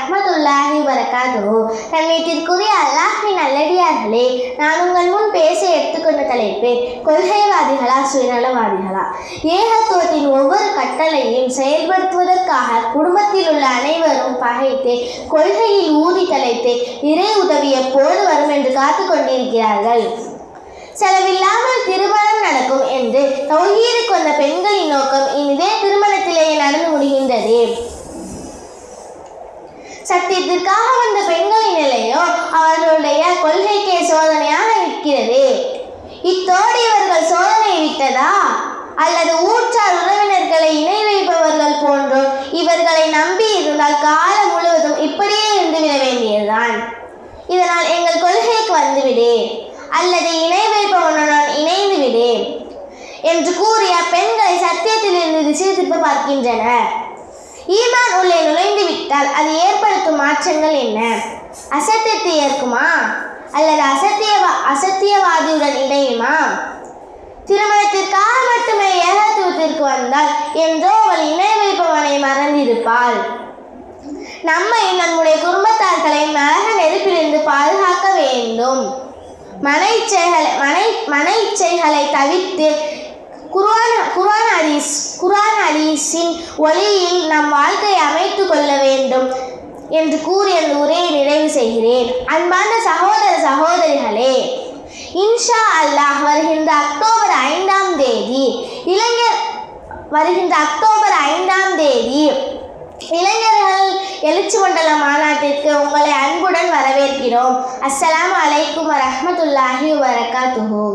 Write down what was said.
வரஹ்மத்துல்லாஹி வரகாத்துஹு கண்ணியத்திற்குரிய அல்லாஹின் நல்லடியார்களே நான் உங்கள் முன் பேச எடுத்துக்கொண்ட தலைப்பு கொள்கைவாதிகளா சுயநலவாதிகளா? ஏகத்துவத்தின் ஒவ்வொரு கட்டளையும் செயல்படுத்துவதற்காக குடும்பத்தில் உள்ள அனைவரும் பகைத்து கொள்கையில் ஊதி தலைத்து இறை உதவி எப்போது வரும் என்று காத்து கொண்டிருக்கிறார்கள். செலவில்லாமல் திருமணம் நடக்கும் என்று தௌஹீது கொண்ட பெண்களின் நோக்கம் இனிதே திருமணத்திலேயே சத்தியத்திற்காக வந்த பெண்களின் நிலையோ அவர்களுடைய கொள்கைக்கே சோதனையாக இருக்கிறது. இத்தோடு இவர்கள் சோதனை விட்டதா? அல்லது ஊற்றார் உறவினர்களை இணை வைப்பவர்கள் போன்றோர் இவர்களை நம்பி இருந்தால் காலம் முழுவதும் இப்படியே இருந்துவிட வேண்டியதுதான். இதனால் எங்கள் கொள்கைக்கு வந்துவிடு. அல்லது இணை வைப்பவனுடன் இணைந்து விடு என்று கூறிய பெண்களை சத்தியத்திலிருந்து திசை திருப்ப பார்க்கின்றனர். ஈமான் உள்ளே நுழை மாற்றங்கள் என்ன? அசத்தியத்தை ஏற்குமா? அல்லது அசத்திய அசத்தியவாதியுடன் இணையுமா? திருமணத்திற்காக மட்டுமே ஏகத்துவத்திற்கு வந்தால் என்றோ அவள் இணை வைப்பவனை மறந்திருப்பாள். நம்மை நம்முடைய குடும்பத்தார்களை நரக நெருப்பிலிருந்து பாதுகாக்க வேண்டும். மன இச்சைகளை மனை மன இச்சைகளை தவிர்த்து குர்ஆன் குர்ஆன் ஹரீஸ் குர்ஆன் ஹரீஸின் ஒளியில் நம் வாழ்க்கையை அமைத்து கொள்ள வேண்டும். என்று கூறி அந்த உரையை நிறைவு செய்கிறேன். அன்பார்ந்த சகோதர சகோதரிகளே இன்ஷா அல்லாஹ் வருகின்ற அக்டோபர் ஐந்தாம் தேதி இளைஞர் வருகின்ற அக்டோபர் ஐந்தாம் தேதி இளைஞர்கள் எழுச்சி மண்டல மாநாட்டிற்கு உங்களை அன்புடன் வரவேற்கிறோம். அஸ்ஸலாம் அலைக்கும் வரமத்துல்லாஹி வரகாத்துஹு